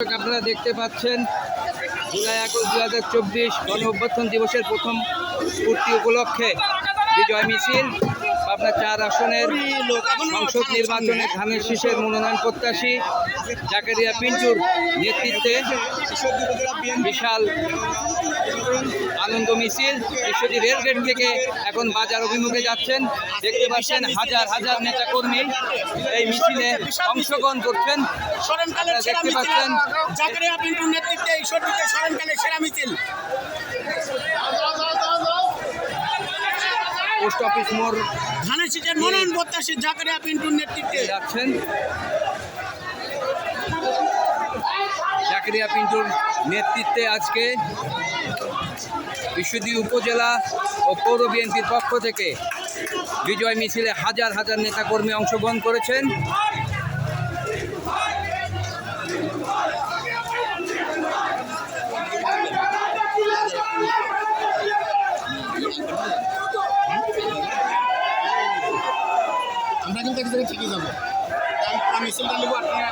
আপনারা দেখতে পাচ্ছেন জুলাই একুশ দু হাজার চব্বিশ গণ অভ্যর্থন দিবসের প্রথম পূর্তি উপলক্ষে বিজয় মিছিল আপনার চার আসনের সংসদ নির্বাচনে ধানের শীষের মনোনয়ন প্রত্যাশী জাকারিয়া পিন্টুর নেতৃত্বে বিশাল আনন্দ মিছিল ঈশ্বরী রেলগেট থেকে এখন বাজার অভিমুখে যাচ্ছেন। দেখতে পাচ্ছেন হাজার হাজার নেতাকর্মী এই মিছিলে অংশগ্রহণ করছেন। দেখতে পাচ্ছেন। জাকারিয়া পিন্টুর নেতৃত্বে স্মরণকালের সেরা মিছিল পোস্ট অফিস মোড় ধানের শীষের মনোনয়ন প্রত্যাশী জাকারিয়া পিন্টুর নেতৃত্বে। যাচ্ছেন। জাকেরিয়া পিন্টুর নেতৃত্বে আজকে বিশুদ্ধি উপজেলা ও পৌর বিএনপির পক্ষ থেকে বিজয় মিছিলে হাজার হাজার নেতাকর্মী অংশগ্রহণ করেছেন। আমরা কিন্তু ঠিকই যাব। মিছিলটা নেব, আপনারা